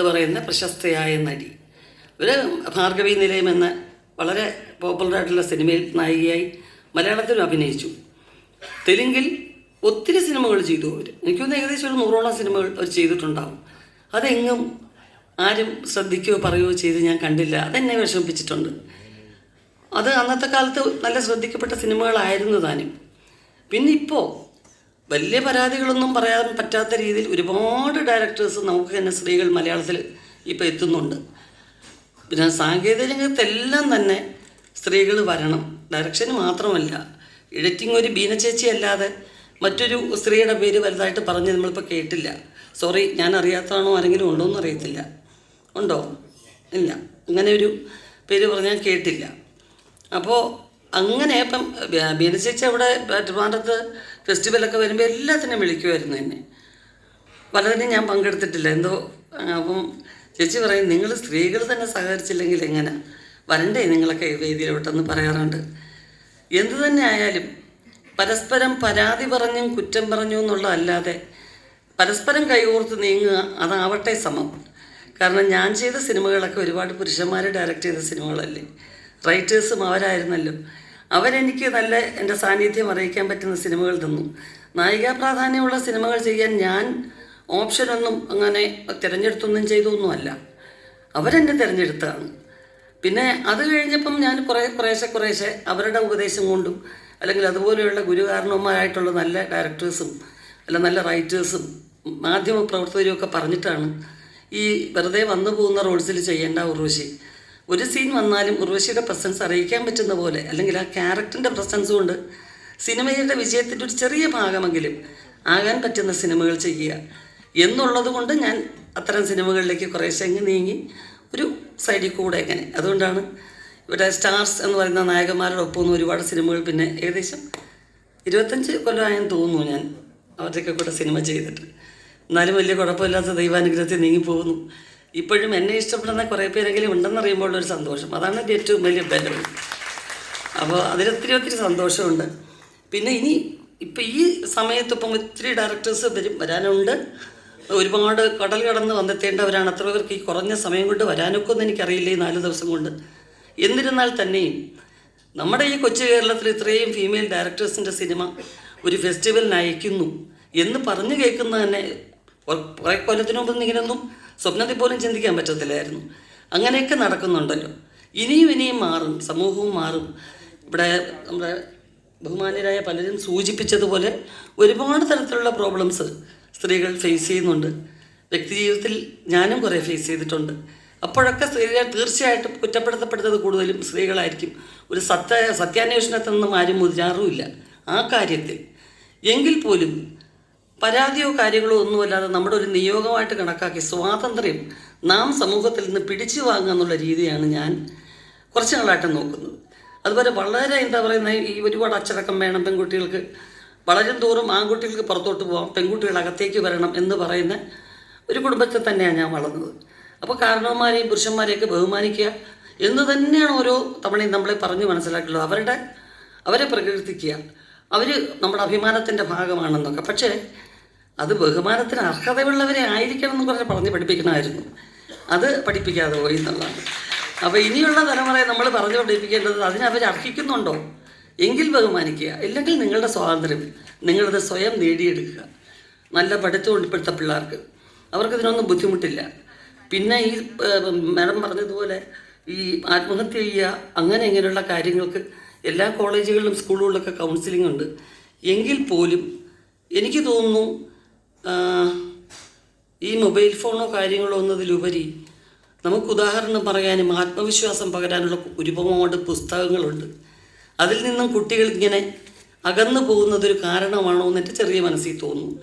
എന്ന് പറയുന്ന പ്രശസ്തയായ നടി. ഇവർ ഭാർഗവി നിലയം എന്ന വളരെ പോപ്പുലറായിട്ടുള്ള സിനിമയിൽ നായികയായി മലയാളത്തിലും അഭിനയിച്ചു. തെലുങ്കിൽ ഒത്തിരി സിനിമകൾ ചെയ്തു അവർ എനിക്കൊന്ന് ഏകദേശം ഒരു നൂറോളം സിനിമകൾ അവർ ചെയ്തിട്ടുണ്ടാവും. അതെങ്ങും ആരും ശ്രദ്ധിക്കുകയോ പറയുകയോ ചെയ്ത് ഞാൻ കണ്ടില്ല. അതെന്നെ വിഷമിപ്പിച്ചിട്ടുണ്ട്. അത് അന്നത്തെ കാലത്ത് നല്ല ശ്രദ്ധിക്കപ്പെട്ട സിനിമകളായിരുന്നു താനും. പിന്നെ ഇപ്പോൾ വലിയ പരാതികളൊന്നും പറയാൻ പറ്റാത്ത രീതിയിൽ ഒരുപാട് ഡയറക്ടേഴ്സ് നമുക്ക് തന്നെ സ്ത്രീകൾ മലയാളത്തിൽ ഇപ്പോൾ എത്തുന്നുണ്ട്. പിന്നെ സാങ്കേതിക രംഗത്തെല്ലാം തന്നെ സ്ത്രീകൾ വരണം. ഡയറക്ഷൻ മാത്രമല്ല. എഡിറ്റിംഗ് ഒരു ബീന ചേച്ചി അല്ലാതെ മറ്റൊരു സ്ത്രീയുടെ പേര് വലുതായിട്ട് പറഞ്ഞ് നമ്മളിപ്പോൾ കേട്ടില്ല. സോറി ഞാൻ അറിയാത്തതാണോ ആരെങ്കിലും ഉണ്ടോ എന്ന് അറിയത്തില്ല. ഉണ്ടോ? ഇല്ല. അങ്ങനെ ഒരു പേര് പറഞ്ഞാൽ കേട്ടില്ല. അപ്പോൾ അങ്ങനെ ഇപ്പം ബ- ബീന ചേച്ചി അവിടെ ട്രിവാൻഡ്രത്ത് ഫെസ്റ്റിവലൊക്കെ വരുമ്പോൾ എല്ലാത്തിനും വിളിക്കുമായിരുന്നു എന്നെ. പലതിനും ഞാൻ പങ്കെടുത്തിട്ടില്ല. എന്തോ അപ്പം ചേച്ചി പറയും നിങ്ങൾ സ്ത്രീകൾ തന്നെ സഹകരിച്ചില്ലെങ്കിൽ എങ്ങനെ? വരണ്ടേ നിങ്ങളൊക്കെ വേദിയിലോട്ടെന്ന് പറയാറുണ്ട്. എന്തു തന്നെ ആയാലും പരസ്പരം പരാതി പറഞ്ഞും കുറ്റം പറഞ്ഞു എന്നുള്ള അല്ലാതെ പരസ്പരം കൈകോർത്ത് നീങ്ങുക അതാവട്ടെ സമം. കാരണം ഞാൻ ചെയ്ത സിനിമകളൊക്കെ ഒരുപാട് പുരുഷന്മാരെ ഡയറക്റ്റ് ചെയ്ത സിനിമകളല്ലേ. റൈറ്റേഴ്സും അവരായിരുന്നല്ലോ. അവരെനിക്ക് നല്ല എന്റെ സാന്നിധ്യം അറിയിക്കാൻ പറ്റുന്ന സിനിമകൾ തന്നു. നായികാ പ്രാധാന്യമുള്ള സിനിമകൾ ചെയ്യാൻ ഞാൻ ഓപ്ഷനൊന്നും അങ്ങനെ തിരഞ്ഞെടുത്തൊന്നും ചെയ്തൊന്നുമല്ല. അവരെന്നെ തിരഞ്ഞെടുത്തതാണ് പിന്നെ അത് കഴിഞ്ഞപ്പം ഞാൻ കുറേ കുറേശ്ശെ കുറേശ്ശെ അവരുടെ ഉപദേശം കൊണ്ടും അല്ലെങ്കിൽ അതുപോലെയുള്ള ഗുരുകാരണവന്മാരായിട്ടുള്ള നല്ല ഡയറക്ടേഴ്സും അല്ല നല്ല റൈറ്റേഴ്സും മാധ്യമ പ്രവർത്തകരും ഒക്കെ പറഞ്ഞിട്ടാണ് ഈ വെറുതെ വന്നു പോകുന്ന റോൾസിൽ ചെയ്യേണ്ട ഉർവശി. ഒരു സീൻ വന്നാലും ഉർവശിയുടെ പ്രസൻസ് അറിയിക്കാൻ പറ്റുന്ന പോലെ അല്ലെങ്കിൽ ആ ക്യാരക്ടറിന്റെ പ്രസൻസ് കൊണ്ട് സിനിമയുടെ വിജയത്തിന്റെ ഒരു ചെറിയ ഭാഗമെങ്കിലും ആകാൻ പറ്റുന്ന സിനിമകൾ ചെയ്യുക. എന്നുള്ളത് കൊണ്ട് ഞാൻ അത്തരം സിനിമകളിലേക്ക് കുറേശ്ശെ അങ്ങ് നീങ്ങി ഒരു സൈഡിൽ കൂടെ എങ്ങനെ അതുകൊണ്ടാണ് ഇവിടെ സ്റ്റാർസ് എന്ന് പറയുന്ന നായകന്മാരുടെ ഒപ്പം ഒരുപാട് സിനിമകൾ പിന്നെ ഏകദേശം ഇരുപത്തഞ്ച് കൊല്ലമായെന്ന് തോന്നുന്നു ഞാൻ അവരുടെയൊക്കെ കൂടെ സിനിമ ചെയ്തിട്ട്. എന്നാലും വലിയ കുഴപ്പമില്ലാത്ത ദൈവാനുഗ്രഹത്തിൽ നീങ്ങി പോകുന്നു. ഇപ്പോഴും എന്നെ ഇഷ്ടപ്പെടുന്ന കുറേ പേരെങ്കിലും ഉണ്ടെന്നറിയുമ്പോൾ ഒരു സന്തോഷം. അതാണ് എന്റെ ഏറ്റവും വലിയ ബലം. അപ്പോൾ അതിലൊത്തിരി ഒത്തിരി സന്തോഷമുണ്ട്. പിന്നെ ഇനി ഇപ്പം ഈ സമയത്ത് ഇപ്പം ഒത്തിരി ഡയറക്ടേഴ്സ് വരും വരാനുണ്ട്. ഒരുപാട് കടൽ കടന്ന് വന്നെത്തേണ്ടവരാണ്. അത്ര പേർക്ക് ഈ കുറഞ്ഞ സമയം കൊണ്ട് വരാനൊക്കെ ഒന്നും എനിക്കറിയില്ല ഈ നാല് ദിവസം കൊണ്ട്. എന്നിരുന്നാൽ തന്നെയും നമ്മുടെ ഈ കൊച്ചു കേരളത്തിൽ ഇത്രയും ഫീമെയിൽ ഡയറക്ടേഴ്സിന്റെ സിനിമ ഒരു ഫെസ്റ്റിവലിന് അയക്കുന്നു എന്ന് പറഞ്ഞു കേൾക്കുന്ന തന്നെ കുറേ കൊല്ലത്തിന് മുമ്പ് ഇങ്ങനെയൊന്നും സ്വപ്നത്തിൽ പോലും ചിന്തിക്കാൻ പറ്റത്തില്ലായിരുന്നു. അങ്ങനെയൊക്കെ നടക്കുന്നുണ്ടല്ലോ. ഇനിയും ഇനിയും മാറും സമൂഹവും മാറും. ഇവിടെ നമ്മുടെ ബഹുമാന്യരായ പലരും സൂചിപ്പിച്ചതുപോലെ ഒരുപാട് തരത്തിലുള്ള പ്രോബ്ലംസ് സ്ത്രീകൾ ഫേസ് ചെയ്യുന്നുണ്ട്. വ്യക്തി ജീവിതത്തിൽ ഞാനും കുറേ ഫേസ് ചെയ്തിട്ടുണ്ട്. അപ്പോഴൊക്കെ സ്ത്രീകൾ തീർച്ചയായിട്ടും കുറ്റപ്പെടുത്തപ്പെടുന്നത് കൂടുതലും സ്ത്രീകളായിരിക്കും. ഒരു സത്യ സത്യാന്വേഷണത്തിൽ നിന്നും ആരും മുതിരാറുമില്ല. ആ കാര്യത്തിൽ. എങ്കിൽ പോലും പരാതിയോ കാര്യങ്ങളോ ഒന്നുമല്ലാതെ നമ്മുടെ ഒരു നിയോഗമായിട്ട് കണക്കാക്കി സ്വാതന്ത്ര്യം നാം സമൂഹത്തിൽ നിന്ന് പിടിച്ചു വാങ്ങുക എന്നുള്ള രീതിയാണ് ഞാൻ കുറച്ച് നാളായിട്ട് നോക്കുന്നത്. അതുപോലെ വളരെ എന്താ പറയുന്ന ഈ ഒരുപാട് അച്ചടക്കം വേണം പെൺകുട്ടികൾക്ക് വളരും തോറും ആൺകുട്ടികൾക്ക് പുറത്തോട്ട് പോകാം പെൺകുട്ടികൾ അകത്തേക്ക് വരണം എന്ന് പറയുന്ന ഒരു കുടുംബത്തിൽ തന്നെയാണ് ഞാൻ വളർന്നത്. അപ്പോൾ കാരണവന്മാരെയും പുരുഷന്മാരെയൊക്കെ ബഹുമാനിക്കുക എന്ന് തന്നെയാണ് ഓരോ തവണയും നമ്മളെ പറഞ്ഞു മനസ്സിലാക്കിയുള്ളത്. അവരുടെ അവരെ പ്രകീർത്തിക്കുക. അവർ നമ്മുടെ അഭിമാനത്തിന്റെ ഭാഗമാണെന്നൊക്കെ. പക്ഷേ അത് ബഹുമാനത്തിന് അർഹതയുള്ളവരെ ആയിരിക്കണം എന്ന് പറഞ്ഞ് പറഞ്ഞ് പഠിപ്പിക്കണമായിരുന്നു. അത് പഠിപ്പിക്കാതെ പോയി എന്നുള്ളതാണ്. അപ്പോൾ ഇനിയുള്ള തലമുറയെ നമ്മൾ പറഞ്ഞു പഠിപ്പിക്കേണ്ടത് അതിനവർ അർഹിക്കുന്നുണ്ടോ? എങ്കിൽ ബഹുമാനിക്കുക. ഇല്ലെങ്കിൽ നിങ്ങളുടെ സ്വാതന്ത്ര്യം നിങ്ങളത് സ്വയം നേടിയെടുക്കുക. നല്ല പഠിത്തമുണ്ട് ഇപ്പോഴത്തെ പിള്ളേർക്ക്. അവർക്കിതിനൊന്നും ബുദ്ധിമുട്ടില്ല. പിന്നെ ഈ മാഡം പറഞ്ഞതുപോലെ ഈ ആത്മഹത്യ ചെയ്യുക അങ്ങനെ ഇങ്ങനെയുള്ള കാര്യങ്ങൾക്ക് എല്ലാ കോളേജുകളിലും സ്കൂളുകളിലൊക്കെ കൗൺസിലിംഗ് ഉണ്ട്. എങ്കിൽ പോലും എനിക്ക് തോന്നുന്നു ഈ മൊബൈൽ ഫോണോ കാര്യങ്ങളോ എന്നതിലുപരി നമുക്ക് ഉദാഹരണം പറയാനും ആത്മവിശ്വാസം പകരാനുള്ള ഒരുപാട് പുസ്തകങ്ങളുണ്ട്. അതിൽ നിന്നും കുട്ടികൾ ഇങ്ങനെ അകന്നു പോകുന്നതൊരു കാരണമാണോ എന്ന് എന്റെ ചെറിയ മനസ്സിൽ തോന്നുന്നു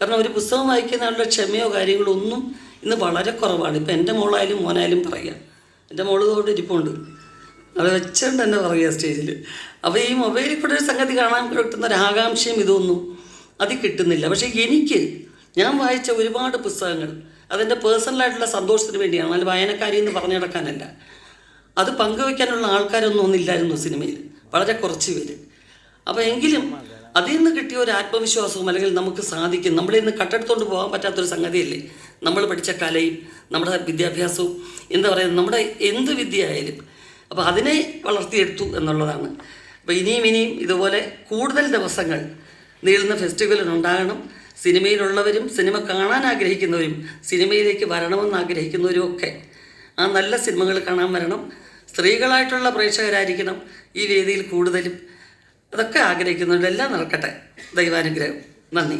കാരണം ഒരു പുസ്തകം വായിക്കുന്ന ആളുടെ ക്ഷമയോ കാര്യങ്ങളോ ഒന്നും ഇന്ന് വളരെ കുറവാണ്. ഇപ്പം എന്റെ മോളായാലും മോനായാലും പറയാം. എന്റെ മോൾ തോട്ട് ഇരിപ്പുണ്ട്. അത് വെച്ചുകൊണ്ട് തന്നെ പറയുക സ്റ്റേജിൽ അപ്പോൾ ഈ മൊബൈലിൽ കൂടെ ഒരു സംഗതി കാണാൻ കിട്ടുന്ന ഒരു ആകാംക്ഷയും ഇതൊന്നും അത് കിട്ടുന്നില്ല. പക്ഷേ എനിക്ക് ഞാൻ വായിച്ച ഒരുപാട് പുസ്തകങ്ങൾ. അതെന്റെ പേഴ്സണലായിട്ടുള്ള സന്തോഷത്തിന് വേണ്ടിയാണ്. അല്ല വായനക്കാരി എന്ന് പറഞ്ഞു നടക്കാനല്ല. അത് പങ്കുവയ്ക്കാനുള്ള ആൾക്കാരൊന്നും ഒന്നില്ലായിരുന്നു സിനിമയിൽ. വളരെ കുറച്ച് പേര്. അപ്പോൾ എങ്കിലും അതിൽ നിന്ന് കിട്ടിയ ഒരു ആത്മവിശ്വാസവും അല്ലെങ്കിൽ നമുക്ക് സാധിക്കും. നമ്മളിൽ നിന്ന് കട്ടെടുത്തോണ്ട് പോകാൻ പറ്റാത്തൊരു സംഗതിയല്ലേ? നമ്മൾ പഠിച്ച കലയും നമ്മുടെ വിദ്യാഭ്യാസവും എന്താ പറയുക നമ്മുടെ എന്ത് വിദ്യ ആയാലും അപ്പോൾ അതിനെ വളർത്തിയെടുത്തു എന്നുള്ളതാണ്. അപ്പോൾ ഇനിയും ഇനിയും ഇതുപോലെ കൂടുതൽ ദിവസങ്ങൾ നീളുന്ന ഫെസ്റ്റിവലുകൾ ഉണ്ടാകണം. സിനിമയിലുള്ളവരും സിനിമ കാണാൻ ആഗ്രഹിക്കുന്നവരും സിനിമയിലേക്ക് വരണമെന്ന് ആഗ്രഹിക്കുന്നവരും ഒക്കെ ആ നല്ല സിനിമകൾ കാണാൻ വരണം. സ്ത്രീകളായിട്ടുള്ള പ്രേക്ഷകരായിരിക്കണം ഈ വേദിയിൽ കൂടുതലും. അതൊക്കെ ആഗ്രഹിക്കുന്നവരെല്ലാം നടക്കട്ടെ. ദൈവാനുഗ്രഹം. നന്ദി.